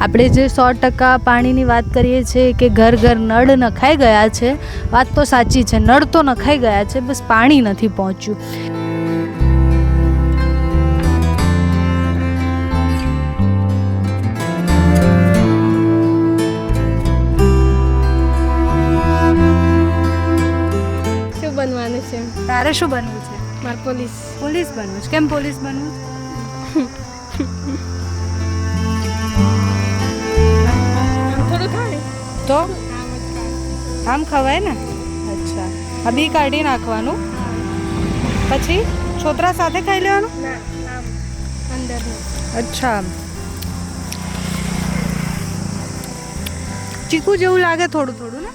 આપણે જે સો ટકા પાણીની વાત કરીએ છીએ કે ઘર ઘર નળ નખાઈ ગયા છે વાત તો સાચી છે નળ તો નખાઈ ગયા છે બસ પાણી નથી પહોંચ્યું. શું બનવાનું છે? તારે શું બનવું છે? મારે પોલીસ. પોલીસ બનવું છે? કેમ પોલીસ બનવું? છે? તો આમ ખવાય ને? અચ્છા. આ બી કાઢી નાખવાનું? પછી છોતરા સાથે ખાઈ લેવાનું? અચ્છા. ચીકુ જેવું લાગે થોડું થોડું ને?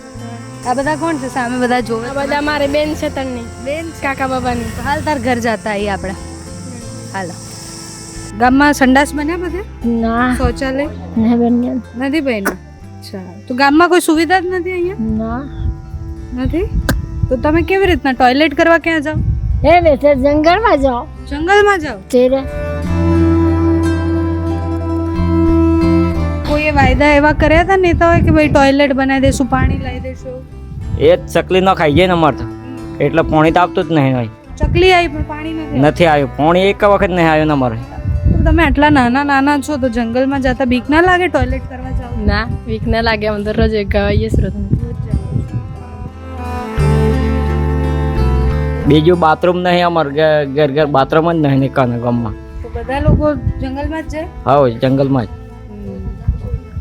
આ બધા કોણ છે? સામે બધા જોવે બધા મારે બેન છે તણની બેન કાકા બાબાની. હાલ તાર ઘર જતા આવીએ આપણે. હાલો. ગામમાં સંડાસ બન્યા બધા? ના. શૌચાલય? નથી બન્યા. નથી બન્યા? અચ્છા. તો ગામમાં કોઈ સુવિધા જ નથી અહીંયા? ના. નથી? તો તમે કેવી રીતના ટોયલેટ કરવા ક્યાં જાઓ? હે બેસે જંગલમાં જાઓ. જંગલમાં જાઓ? તેરે કોઈએ વાયદા એવા કર્યા હતા નેતા હોય કે ભાઈ ટોયલેટ બનાવી દેશું પાણી લાવી દેશું? એ જ ચકલી ન ખાઈ જાય ને અમારે તો. એટલે પાણી તો આપતું જ નહીં હોય. ચકલી આવી પણ પાણી નથી નથી આવ્યું. પાણી એક વખત નહીં આવ્યું ને અમારે. તો તમે આટલા નાના નાના છો તો જંગલમાં જતા બીક ના લાગે ટોયલેટ કરવા જાઓ ના વીક ના લાગે અમે દરરોજ એક ગવાઈએ શ્રોત બીજું બાથરૂમ નહીં અમાર ઘર ઘર ઘર બાથરૂમ જ નહીં નીકળે ગામમાં. તો બધા લોકો જંગલમાં જ જાય? હા જંગલમાં જ.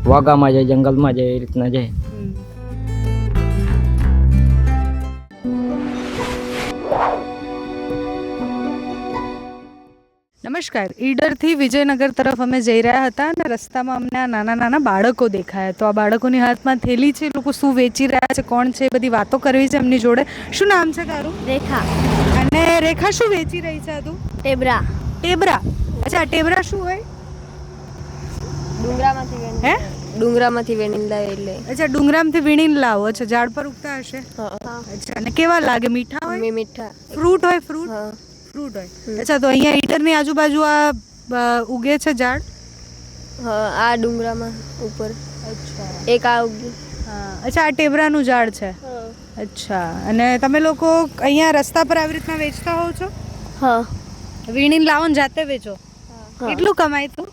વાગામાં જાય જંગલમાં જાય એ રીતના જાય. નમસ્કાર. ઈડરથી વિજયનગર તરફ અમે જઈ રહ્યા હતા અને રસ્તામાં અમને આ નાના નાના બાળકો દેખાયા. તો આ બાળકોની હાથમાં થેલી છે લોકો શું વેચી રહ્યા છે કોણ છે બધી વાતો કરવી છે એમની જોડે. શું નામ છે તારું? રેખા. અને રેખા શું વેચી રહી છે તું? ટેબરા. ટેબરા? અચ્છા ટેબરા શું હોય? ડુંગરામાંથી હે? ડુંગરામાંથી વેણી લાવે એટલે. અચ્છા ડુંગરામથી વીણીને લાવો. અચ્છા ઝાડ પર ઉગતા હશે? અચ્છા અને કેવા લાગે? મીઠા હોય? મીઠા. ફ્રૂટ હોય ફ્રૂટ? હા. ફ્રૂટ હોય. અચ્છા તો અહીંયા ઈટરની આજુબાજુ આ ઉગે છે ઝાડ? આ ડુંગરામાં ઉપર. અચ્છા. એક આ ઉગી. અચ્છા આ ટેબરાનું ઝાડ છે. અચ્છા અને તમે લોકો અહીંયા રસ્તા પર આવી રીતના વેચતા હોવ છો? હા. વીણીને લાવો ને જાતે વેચો. કેટલું કમાય તું?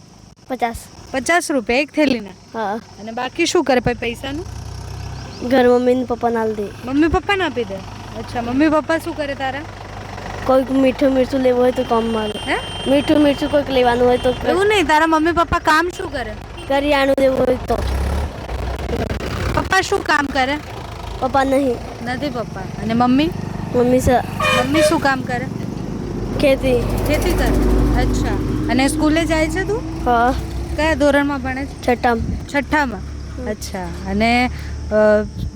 પચાસ. પચાસ રૂપિયા એક થેલીના? હા. અને બાકી શું કરે ભાઈ પૈસાનું? ઘર મમ્મી પપ્પાને પપ્પા નાલ દે. મમ્મી પપ્પાને આપી દે? અચ્છા મમ્મી પપ્પા શું કરે તારા? કોઈક મીઠું મીઠું લેવું હોય તો કામ માંગે હે? મીઠું મીઠું કોઈક લેવાનું હોય તો એવું નહીં તારા મમ્મી પપ્પા કામ શું કરે? કરિયાણું લેવું હોય તો. પપ્પા શું કામ કરે? પપ્પા નહીં. નથી પપ્પા. અને મમ્મી? મમ્મી સર મમ્મી શું કામ કરે? ખેતી. ખેતી કરે? અચ્છા. અને સ્કૂલે જાય છે તું? હા. કયા ધોરણમાં ભણે છે? છઠ્ઠામાં. છઠ્ઠામાં? અચ્છા. અને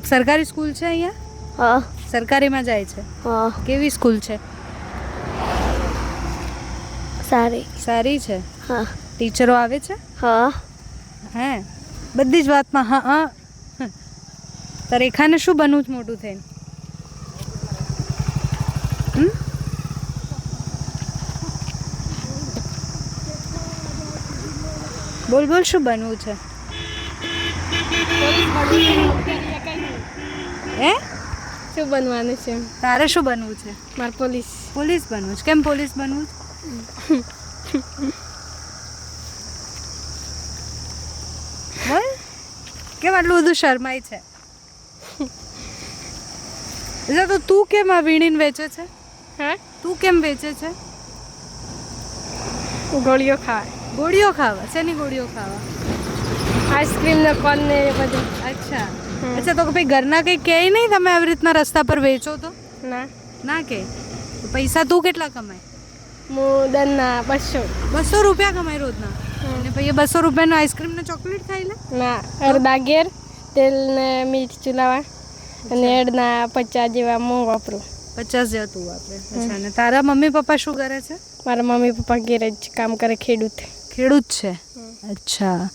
સરકારી સ્કૂલ છે અહીંયા? હા. સરકારીમાં જાય છે? હા. કેવી સ્કૂલ છે? સારી. સારી છે? હા. ટીચરો આવે છે? હા. હે? બધી જ વાતમાં હા હા. તો રેખાને શું બનવું જ મોટું થઈને? બોલ બોલ શું બનવું છે? હે? શું બનવાનું છે? તારે શું બનવું છે? મારે પોલીસ. પોલીસ બનવું છે. કેમ પોલીસ બનવું છે? કેમ આટલું બધું શરમાય છે. એટલે તો તું કેમ આ વીણીને વેચે છે? હે? તું કેમ વેચે છે? ગોળીઓ ખાવા. ગોળીઓ ખાવા? શેની ગોળીઓ ખાવા? આઈસ્ક્રીમ ને કોન ને એ બધું. અચ્છા. અચ્છા તો ભાઈ ઘરના કંઈ કહે નહીં તમે આવી રીતના રસ્તા પર વેચો તો? ના. ના કે પૈસા તું કેટલા કમાય? હું દરના બસો. બસો રૂપિયા કમાય રોજના? અને પછી બસો રૂપિયાનો આઈસ્ક્રીમ ને ચોકલેટ ખાઈ લે? ના અડધા ઘેર તેલ ને મીઠ ચૂલાવા અને અડધા પચાસ જેવા હું વાપરું. પચાસ જેવા તું વાપરે. અચ્છા અને તારા મમ્મી પપ્પા શું કરે છે? મારા મમ્મી પપ્પા ઘેર જ કામ કરે ખેડૂત. ખેડૂત છે? અચ્છા.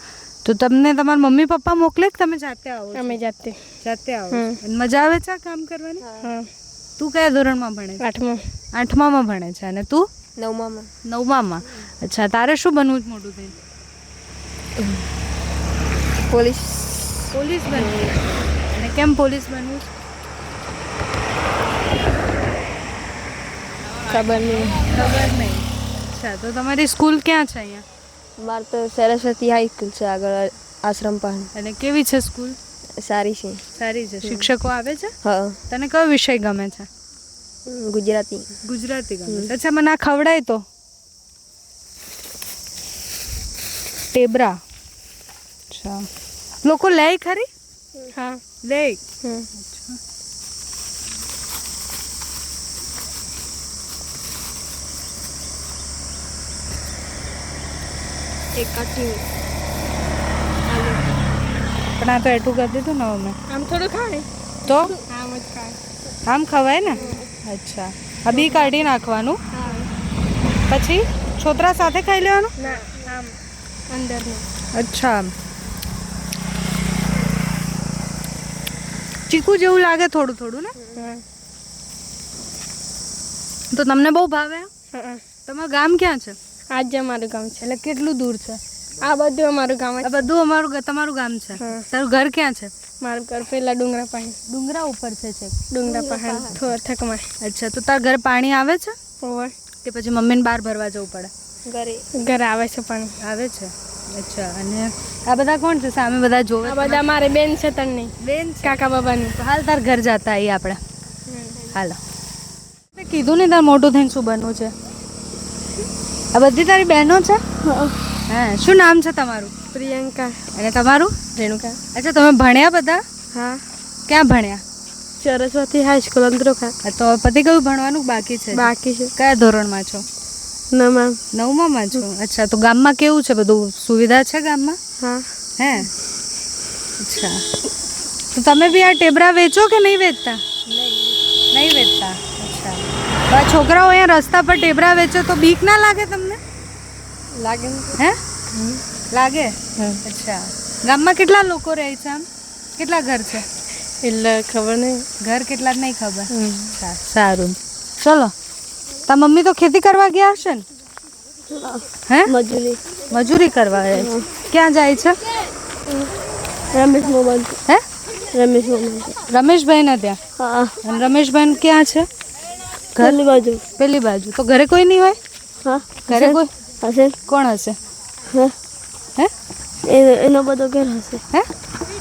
તો તમને તમારા મમ્મી પપ્પા મોકલે કે તમે જાતે આવો? અમે જાતે. જાતે આવો મજા આવે છે કામ કરવાની? તું કયા ધોરણમાં ભણે આઠમું. આઠમામાં ભણે છે. અને તું? નવમામાં. નવમામાં? અચ્છા તારે શું બનવું જ મોટું થઈ પોલીસ. પોલીસ બનવું. અને કેમ પોલીસ બનવું ખબર નહીં. ખબર નહીં. અચ્છા તો તમારી સ્કૂલ ક્યાં છે અહીંયા? માર તો સરસ્વતી હાઈ સ્કૂલ છે આગળ આશ્રમ પણ અને કેવી છે સ્કૂલ? સારી છે. સારી છે. શિક્ષકો આવે છે? હા. તને કયો વિષય ગમે છે? ગુજરાતી. ગુજરાતી ગમે. છે અચ્છા મને આ ખવડાય તો. ટેબરા. અચ્છા. લોકો લે ખરી? હા લે. એક પણ આ તો એટલું કરી દીધું ને અમે. આમ થોડું ખાય? તો? આમ જ ખાય. આમ ખવાય ને? અચ્છા. આ બી કાઢી નાખવાનું? પછી છોતરા સાથે ખાઈ લેવાનું? અંદર અચ્છા. ચીકુ જેવું લાગે થોડું થોડું ને? તો તમને બહુ ભાવે? તમારું ગામ ક્યાં છે? આજ અમારું ગામ છે. એટલે કેટલું દૂર છે? આ બધું અમારું ગામ આ બધું અમારું તમારું ગામ છે. તારું ઘર ક્યાં છે? મારું ઘર પેલા ડુંગરા પાણી. ડુંગરા ઉપર છે છે ડુંગરા પહાડ થોડા થકમાં. અચ્છા તો તાર ઘર પાણી આવે છે? ઓવર કે પછી મમ્મીને બહાર ભરવા જવું પડે? ઘરે. ઘરે આવે છે પાણી. આવે છે? અચ્છા અને આ બધા કોણ છે? સામે બધા જોવે આ બધા મારે બેન છે તને બેન કાકા બાબાની. હાલ તાર ઘર જતા આવીએ આપણે હાલો. મેં કીધું ને તાર મોટું થઈને શું બનવું છે? આ બધી તારી બહેનો છે? હા શું નામ છે તમારું? પ્રિયંકા. અને તમારું? રેણુકા. અચ્છા તમે ભણ્યા બધા? હા. ક્યાં ભણ્યા? સરસ્વતી હાઈ સ્કૂલ અંદરોખા. તો પતિ કયું ભણવાનું બાકી છે? બાકી છે. કયા ધોરણમાં છો? નવમા. નવમા નવમામાં છો? અચ્છા તો ગામમાં કેવું છે? બધું સુવિધા છે ગામમાં? હા. હે? અચ્છા. તો તમે બી આ ટેબરા વેચો કે નહીં વેચતા? નહીં વેચતા. અચ્છા. છોકરાઓ અહીંયા રસ્તા પર ટેબરા વેચો તો બીક ના લાગે તમને? લાગે હે? લાગે? અચ્છા. ગામમાં કેટલા લોકો રહે છે આમ? કેટલા ઘર છે? એટલે ખબર નહીં. ઘર કેટલા જ નહીં ખબર. સારું. ચલો. તા મમ્મી તો ખેતી કરવા ગયા હશે ને? હે? મજૂરી. મજૂરી કરવા રહે છે. ક્યાં જાય છે? રમેશ મોબાઈલ હે? રમેશ મોબાઈલ રમેશભાઈ ના ત્યાં? અને રમેશભાઈ ક્યાં છે? ઘરની બાજુ. પેલી બાજુ. તો ઘરે કોઈ નહીં હોય? હા. ઘરે કોઈ? હશે. કોણ હશે? હા. હે? એનો બધો ઘેર હશે. હે?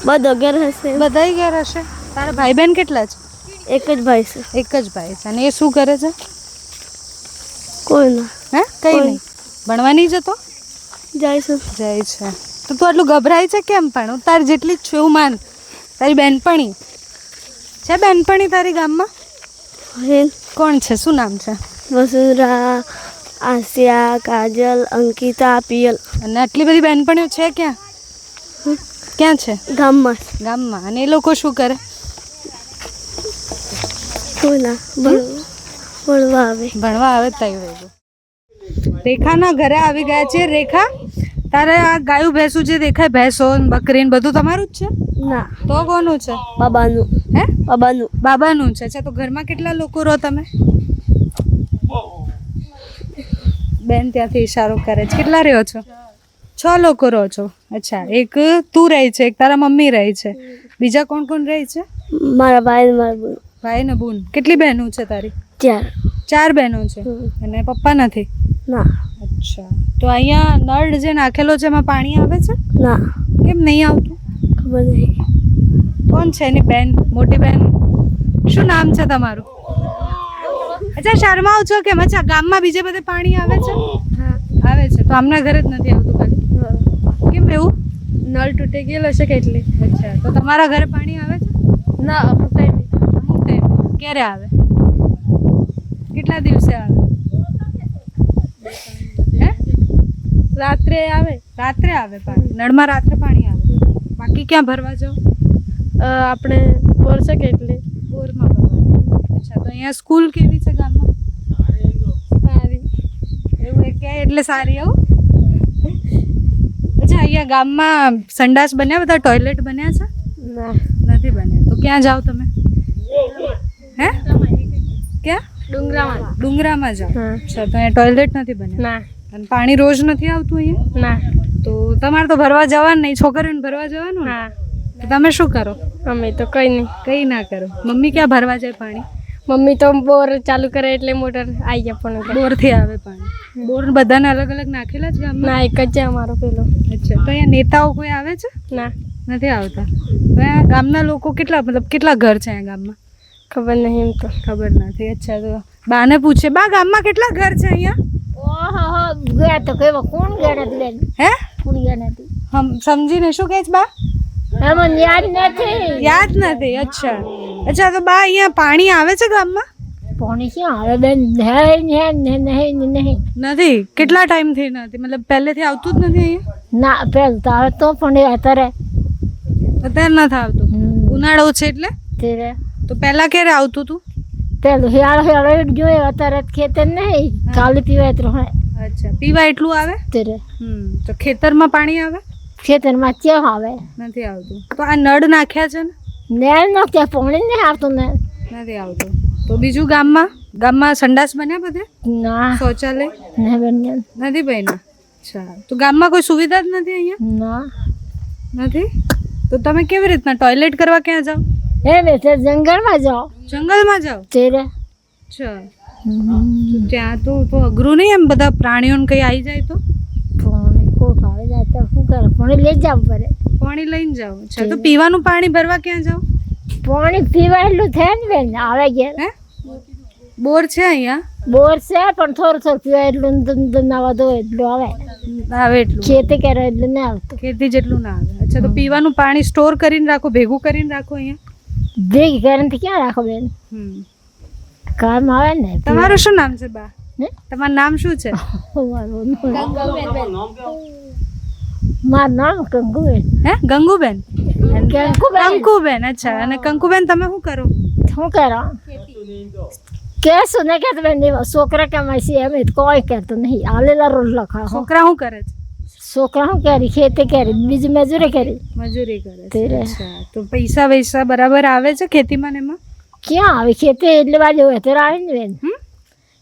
બધો ઘેર હશે. બધાય ઘેર હશે? તારા ભાઈ બહેન કેટલા છે? એક જ ભાઈ છે. એક જ ભાઈ છે. અને એ શું કરે છે? કોઈ ના. હે? કઈ નહીં. ભણવા નહીં જતો? જાય છે. જાય છે. તો તું આટલું ગભરાય છે કેમ પણ? હું તારી જેટલી જ છું એવું માન. તારી બેનપણી. છે બેનપણી તારી ગામમાં? કોણ છે? શું નામ છે? વસુંધરા. આસિયા કાજલ અંકિતા પિયલ. અને આટલી બધી બેનપણીઓ છે ક્યાં? ક્યાં છે? ગામમાં. ગામમાં. અને એ લોકો શું કરે? ભણવા આવે. ભણવા આવે તઈ વેગું રેખાના ઘરે આવી ગયા છે. રેખા તારે આ ગાયું ભેંસું જે દેખાય ભેંસો ને બકરી બધું તમારું જ છે? ના. તો કોનું છે? બાબાનું. હે? બાબાનું. બાબાનું છે. અચ્છા તો ઘરમાં કેટલા લોકો રહો તમે? બેન ત્યાંથી ઇશારો કરે છે. કેટલા રહ્યો છો? છ લોકો રહો છો. અચ્છા એક તું રહી છે એક તારા મમ્મી રહી છે. બીજા કોણ કોણ રહી છે? મારા ભાઈ મારા બોન. ભાઈ ને બૂન. કેટલી બહેનો છે તારી? ચાર. ચાર બહેનો છે. અને પપ્પા નથી? ના. અચ્છા. તો અહીંયા નળ જે નાખેલો છે એમાં પાણી આવે છે? ના. કેમ નહીં આવતું? ખબર નહીં. કોણ છે એની બેન? મોટી બેન? શું નામ છે તમારું? અચ્છા શર્માવ છો કેમ? અચ્છા ગામમાં બીજે બધે પાણી આવે છે? હા. આવે છે. તો આમના ઘરે જ નથી આવતું ખાલી કેમ એવું? નળ તૂટી ગયેલો છે કેટલી? અચ્છા તો તમારા ઘરે પાણી આવે છે? ના અમુક ટાઈમે. અમુક ટાઈમ. ક્યારે આવે? કેટલા દિવસે આવે? હે? રાત્રે આવે. રાત્રે આવે પાણી. નળમાં રાત્રે પાણી આવે? બાકી ક્યાં ભરવા જાઓ? આપણે બોર છે કેટલી? બોરમાં ભરવા અચ્છા તો અહીંયા સ્કૂલ કેવી છે ગામમાં? સારી. એવું એ કહે એટલે સારી આવું? અચ્છા અહીંયા ગામમાં સંડાસ બન્યા? બધા ટોયલેટ બન્યા છે? નથી બન્યા. તો ક્યાં જાઓ તમે? હે? ક્યાં? ડુંગરામાં. ડુંગરામાં જાઓ. અચ્છા તો અહીંયા ટોયલેટ નથી બન્યા? ના. અને પાણી રોજ નથી આવતું અહીંયા? ના. તો તમારે તો ભરવા જવાનું નહીં છોકરીઓને ભરવા જવાનું ના? તમે શું કરો? અમે તો કંઈ નહીં. કંઈ ના કરો. મમ્મી ક્યાં ભરવા જાય પાણી? મમ્મી તો બોર ચાલુ કરે એટલે મોટર આવી જાય પણ. બોરથી આવે પાણી. બોર બધાને અલગ અલગ નાખેલા જ ગામમાં? ના એક જ છે અમારો પેલો. અચ્છા તો અહીંયા નેતાઓ કોઈ આવે છે? ના. નથી આવતા. તો અહીંયા ગામના લોકો કેટલા મતલબ કેટલા ઘર છે અહીંયા ગામમાં? ખબર નહીં એમ તો. ખબર નથી. અચ્છા તો બાને પૂછે બા ગામમાં કેટલા ઘર છે અહીંયા? ઓહો ગયા તો કેવો કોણ ગયા નથી બેન હે? કોણ ગયા નથી હમ સમજીને શું કહે છે બા? મને યાદ નથી. યાદ નથી અચ્છા. અચ્છા તો બા અહીંયા પાણી આવે છે ગામમાં? પાણી ક્યાં આવે? બેન નહીં નહીં નહીં નહીં નથી? કેટલા ટાઈમથી નથી? મતલબ પહેલેથી આવતું જ નથી અહીંયા? ના પહેલ તો આવે તો પણ અત્યારે અત્યારે નથી આવતું? ઉનાળો છે એટલે? ત્યારે તો પહેલા ક્યારે આવતું હતું પહેલું હિયાળો હિયાળો જોઈએ અત્યારે ખેતર નહીં કાલે પીવાય તો હોય. અચ્છા પીવા એટલું આવે? ત્યારે. તો ખેતરમાં પાણી આવે? ખેતરમાં ચેવ આવે? નથી આવતું. તો આ નળ નાખ્યા છે ને? નેળ નથી ત્યાં ને આવતું ને નથી આવતું. તો બીજું ગામમાં? ગામમાં સંડાસ બન્યા બધે? ના. શૌચાલય? ના બન્યા. નથી બન્યા? અચ્છા. તો ગામમાં કોઈ સુવિધા જ નથી અહીંયા? ના. નથી? તો તમે કેવી રીતના ટોયલેટ કરવા ક્યાં જાઓ? એ બેસે જંગલમાં જાઓ. જંગલમાં જાઓ? તેરે. અચ્છા. ત્યાં તો તો અઘરું નહીં એમ બધા પ્રાણીઓને કંઈ આવી જાય તો? કોઈ આવે જાય તો શું કરે? પણ લઈ જવું પડે. પાણી લઈને જાઓ. અચ્છા તો પીવાનું પાણી ભરવા ક્યાં જાઓ? પાણી પીવા એટલું થાય ને બેન આવે ઘેર હે? બોર છે અહીંયા? બોર છે પણ થોડું થોડું પીવા એટલું નાવા દો એટલું આવે. આવે એટલું. ખેતી કરે એટલે ના આવતું. ખેતી જેટલું ના આવે. અચ્છા તો પીવાનું પાણી સ્ટોર કરીને રાખો ભેગું કરીને રાખો અહીંયા? ભેગી કરીને ક્યાં રાખો બેન? હમ. કામ આવે ને. તમારું શું નામ છે બા? તમારું નામ શું છે? મારું નામ કંકુબેન. હે? ગંગુબેન? કંકુબેન. અચ્છા. અને કંકુબેન તમે શું કરો? શું કરો? કેશું ને કે બેન એવા છોકરા કમાય છે એમ કોઈ કરતું નહીં. આલેલા રોજ લખા છોકરા શું કરે છે? છોકરા શું કરી? ખેતી કરી. બીજી મજૂરી કરી. મજૂરી કરે. તો પૈસા વૈસા બરાબર આવે છે ખેતીમાં ને એમાં? ક્યાં આવે? ખેતી એટલે બાજુ વેતર આવે ને બેન?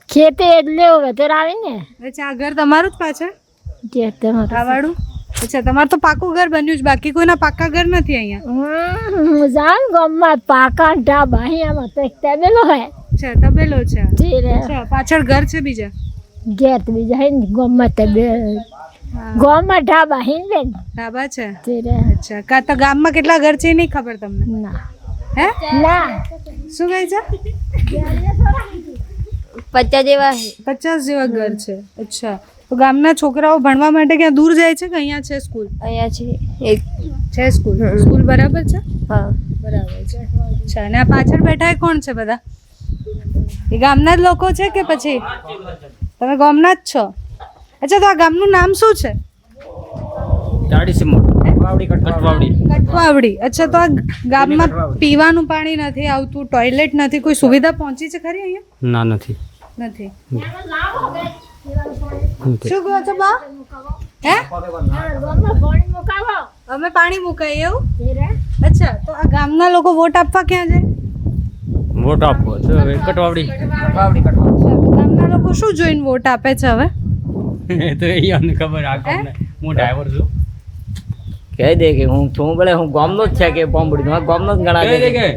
ખેતી એટલે વેતર આવે ને. અચ્છા ઘર તમારું જ પાછળ? જે તમારું. અચ્છા તમારું તો પાકું ઘર બન્યું છે બાકી કોઈના પાકા ઘર નથી અહીંયા? હમ, જાન ગામમાં પાકા ઢાબા અહીંયામાં તો એક તબેલો હે. અચ્છા તબેલો છે. જે રે. અચ્છા પાછળ ઘર છે બીજા? ઘેર તો બીજા હે ને ગામમાં તબે હા, ગામમાં ઢાબા હે ને બેન? ધાબા છે? જે રે. અચ્છા કા તો ગામમાં કેટલા ઘર છે એ નહીં ખબર તમને? ના. હે? ના. શું કહે છે? પચાસ જેવા છે પચાસ જેવા ઘર છે. અચ્છા. તો ગામના છોકરાઓ ભણવા માટે ક્યાં દૂર જાય છે કે અહીંયા છે સ્કૂલ? અહીંયા છે એક. છે સ્કૂલ? સ્કૂલ બરાબર છે? હા. બરાબર છે. અચ્છા અને આ પાછળ બેઠા એ કોણ છે બધા? એ ગામના જ લોકો છે કે પછી? તમે ગામના જ છો? અચ્છા તો આ ગામનું નામ શું છે? કટવાવડી અચ્છા તો આ ગામમાં પીવાનું પાણી નથી આવતું ટોયલેટ નથી કોઈ સુવિધા પહોંચી છે ખરી અહીંયા? ના નથી. નથી. નથી. શું કહો છો બા? હે? અમે પાણી મુકાય એવું? અચ્છા તો આ ગામના લોકો વોટ આપવા ક્યાં જાય? વોટ આપવો છે હવે કટવાવડી. તો ગામના લોકો શું જોઈને વોટ આપે છે હવે? એ તો એ અમને ખબર આ કોમને હું ડ્રાઈવર છું. કહી દે કે હું છું ભલે હું ગામનો જ છે કે બોમ્બડી ગામનો જ ગણા કહી દે કે.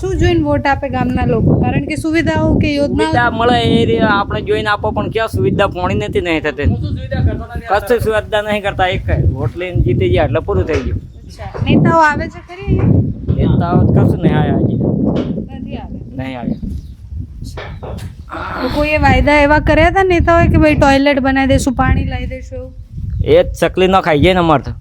શું જોઈને વોટ આપે ગામના લોકો? કારણ કે સુવિધાઓ કે યોજના મળે એ રીતે આપણે જોઈને આપો પણ ક્યાં સુવિધા પોણી નથી નહીં થતી. કશું સુવિધા નહીં કરતા એક વોટ લઈને જીતી ગયા એટલે પૂરું થઈ ગયું. નેતાઓ આવે છે ખરી નેતાઓ કશું નહીં આવ્યા હજી નથી આવે. નહીં આવ્યા કોઈએ વાયદા એવા કર્યા હતા નેતાઓએ કે ભાઈ ટોયલેટ બનાવી દેશું પાણી લાવી દેશું એવું? એ જ ચકલી ન ખાઈ જાય ને અમારે તો.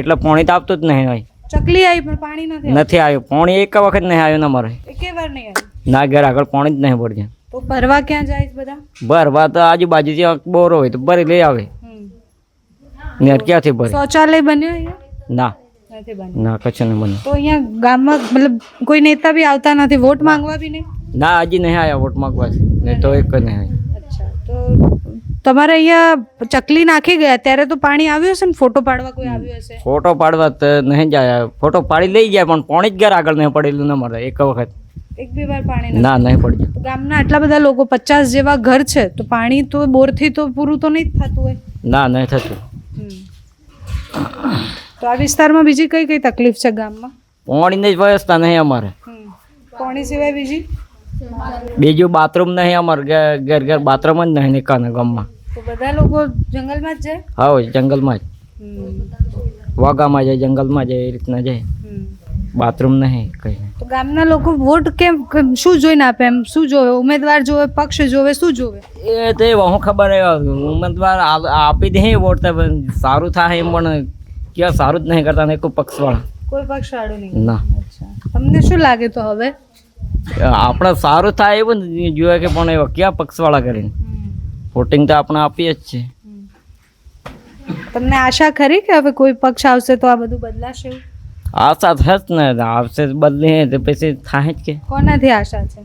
એટલે પોણી તો આપતું જ નહીં હોય. ચકલી આવી પણ પાણી નથી નથી આવ્યું. પાણી એક વખત નહીં આવ્યું ને અમારે. એકે વાર નહીં આવ્યું. ના ઘર આગળ પાણી જ નહીં પડશે. તો ભરવા ક્યાં જાય બધા? ભરવા તો આજુબાજુ જે બોર હોય તો ભરી લઈ આવે. ને ક્યાંથી ભરે? શૌચાલય બન્યો ના. ના કચ્છ નહીં બન્યું. તો અહીંયા ગામમાં મતલબ કોઈ નેતા બી આવતા નથી? વોટ માંગવા બી નહીં? ના હજી નહીં આવ્યા વોટ માંગવા. નહીં તો એક જ નહીં આવ્યા. અચ્છા તો તમારે અહીંયા ચકલી નાખી ગયા ત્યારે તો પાણી આવ્યું હશે ને? ફોટો પાડવા કોઈ આવ્યું હશે? ફોટો પાડવા તો નહીં જાય. ફોટો પાડી લઈ જાય પણ પોણી જ ઘર આગળ નહીં પડેલું ન મળે એક વખત. એક બે વાર પાણી ના નહીં પડી ગામના આટલા બધા લોકો પચાસ જેવા ઘર છે તો પાણી તો બોરથી તો પૂરું તો નહીં થતું હોય. ના નહીં થતું. તો આ વિસ્તારમાં બીજી કઈ કઈ તકલીફ છે ગામમાં? પાણીની જ વ્યવસ્થા નહીં અમારે. પાણી સિવાય બીજી? બીજું બાથરૂમ નહીં અમારે. ઘર ઘર ઘર બાથરૂમ જ નહીં નીકળે ગામમાં. તો બધા લોકો જંગલમાં જ જાય? હા જંગલમાં જ. વાઘામાં જાય જંગલમાં જાય એ રીતના જાય. બાથરૂમ નહીં કંઈ તો ગામના લોકો વોટ કેમ શું જોઈને આપે એમ? શું જોવે? ઉમેદવાર જોવે પક્ષ જોવે શું જોવે? એ તો હું ખબર ઉમેદવાર આપી દે વોટ સારું થાય એમ પણ ક્યાં સારું જ નહીં કરતા ને કોઈ પક્ષવાળા. કોઈ પક્ષ વાળું નહીં. ના. અચ્છા. તમને શું લાગે તો હવે? આપણે સારું થાય એવું જોઈએ કે પણ એવા ક્યાં પક્ષવાળા કરીને? વોટિંગ તો આપણે આપીએ જ છે તમને આશા ખરી કે હવે કોઈ પક્ષ આવશે તો આ બધું બદલાશે આશા થશે ને આવશે બદલી તો પછી થાય જ કે. કોનાથી આશા છે?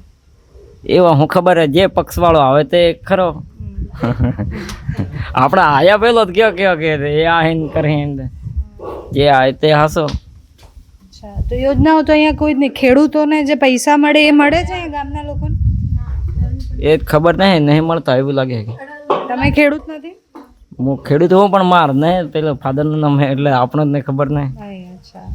એવા હું ખબર જે પક્ષવાળો આવે તે ખરો. આપણે આયા પેલો કયો કયો કે એ આહીન કરીને જે આવે તે હાસો. તો યોજનાઓ તો અહીંયા કોઈ ખેડૂતોને જે પૈસા મળે એ મળે છે ગામના લોકોને? એ ખબર નહીં નહીં મળતા એવું લાગે કે તમે ખેડૂત નથી? હું ખેડૂત હું પણ માર ને પેલો ફાધરનું નામ એટલે આપણને જ નહીં ખબર નહીં. અચ્છા.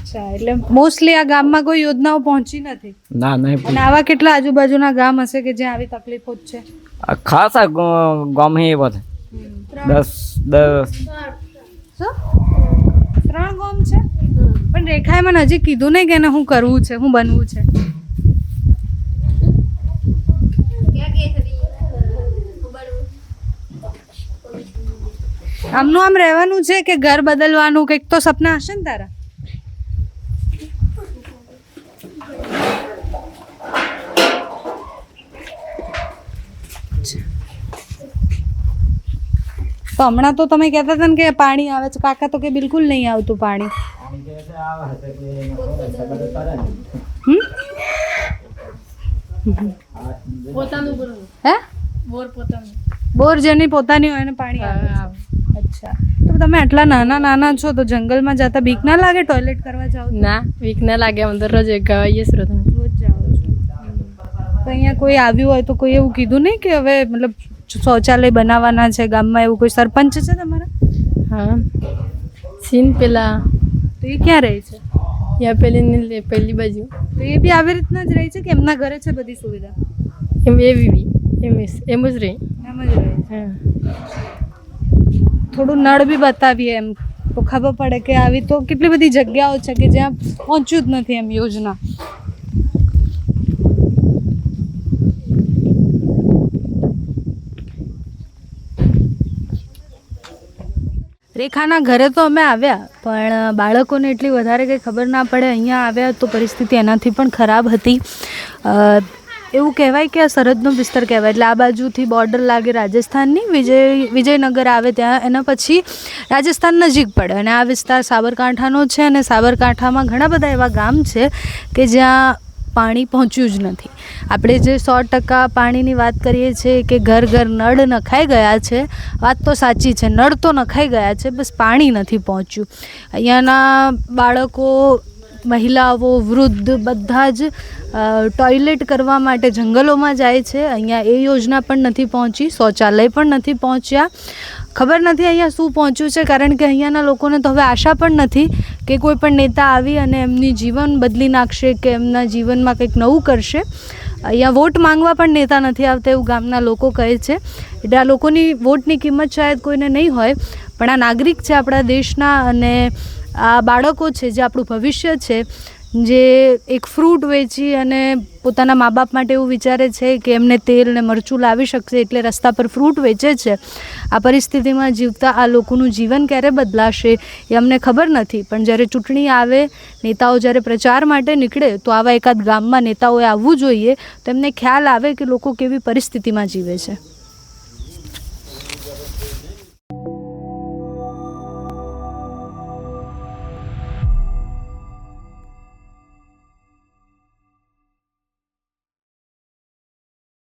અચ્છા એટલે મોસ્ટલી આ ગામમાં કોઈ યોજનાઓ પહોંચી નથી? ના નહીં અને આવા કેટલા આજુબાજુના ગામ હશે કે જ્યાં આવી તકલીફો જ છે? આ ખાસા ગ- ગામ હે એવા છે દસ દસ. ત્રણ ગામ છે? પણ રેખાએ મને હજી કીધું નહીં કે એને હું કરવું છે હું બનવું છે. આમનું આમ રહેવાનું છે કે ઘર બદલવાનું કંઈક તો સપના હશે ને તારા? તો હમણાં તો તમે કહેતા હતા ને કે પાણી આવે છે. કાકા તો કે બિલકુલ નહીં આવતું પાણી? હે? બોર જેની પોતાની હોય ને પાણી આવે. અચ્છા. તો તમે આટલા નાના નાના છો તો જંગલમાં જતા બીક ના લાગે ટોયલેટ કરવા જાઓ ના વીક ના લાગે. અમે દરરોજ ગવાઈએ સ્રોત રોજ. જાઓ છો. તો અહીંયા કોઈ આવ્યું હોય તો કોઈ એવું કીધું નહીં કે હવે મતલબ શૌચાલય બનાવવાના છે ગામમાં એવું કોઈ સરપંચ છે તમારા? હા. સીન પેલા. તો એ ક્યાં રહે છે? યા પેલી પેલી બાજુ. તો એ બી આવી રીતના જ રહે છે કે એમના ઘરે છે બધી સુવિધા? એમ એવી બી એમ એમ જ રહે. એમ જ રહે છે. હા. થોડું નળ બી બતાવીએ એમ. તો ખબર પડે કે આવી તો કેટલી બધી જગ્યાઓ છે કે જ્યાં પહોંચ્યું જ નથી એમ યોજના. રેખાના ઘરે તો અમે આવ્યા, પણ બાળકોને એટલી વધારે કંઈ ખબર ના પડે. અહીંયા આવ્યા તો પરિસ્થિતિ એનાથી પણ ખરાબ હતી. એવું કહેવાય કે આ સરહદનો વિસ્તાર કહેવાય. એટલે આ બાજુથી બોર્ડર લાગે રાજસ્થાનની. વિજય, વિજયનગર આવે ત્યાં, એના પછી રાજસ્થાન નજીક પડે. અને આ વિસ્તાર સાબરકાંઠાનો છે અને સાબરકાંઠામાં ઘણા બધા એવા ગામ છે કે જ્યાં પાણી પહોંચ્યું જ નથી. આપણે જે સો ટકા પાણીની વાત કરીએ છીએ કે ઘર ઘર નળ નખાઈ ગયા છે, વાત તો સાચી છે. નળ તો નખાઈ ગયા છે, બસ પાણી નથી પહોંચ્યું. અહીંયાના બાળકો મહિલાઓ, વૃદ્ધ બધા જ ટોયલેટ કરવા માટે જંગલોમાં જાય છે. અહીંયા એ યોજના પણ નથી પહોંચી, શૌચાલય પણ નથી પહોંચ્યા. ખબર નથી અહીંયા શું પહોંચ્યું છે, કારણ કે અહીંયાના લોકોને તો હવે આશા પણ નથી કે કોઈ પણ નેતા આવી અને એમની જીવન બદલી નાખશે કે એમના જીવનમાં કંઈક નવું કરશે. અહીંયા વોટ માંગવા પણ નેતા નથી આવતા એવું ગામના લોકો કહે છે. એટલે આ લોકોની વોટની કિંમત શાયદ કોઈને નહીં હોય, પણ આ નાગરિક છે આપણા દેશના અને આ બાળકો છે, જે આપણું ભવિષ્ય છે, જે એક ફ્રૂટ વેચી અને પોતાના મા બાપ માટે એવું વિચારે છે કે એમને તેલ ને મરચું લાવી શકશે એટલે રસ્તા પર ફ્રૂટ વેચે છે. આ પરિસ્થિતિમાં જીવતા આ લોકોનું જીવન ક્યારે બદલાશે એ અમને ખબર નથી. પણ જ્યારે ચૂંટણી આવે, નેતાઓ જ્યારે પ્રચાર માટે નીકળે, તો આવા એકાદ ગામમાં નેતાઓએ આવવું જોઈએ, તો એમને ખ્યાલ આવે કે લોકો કેવી પરિસ્થિતિમાં જીવે છે.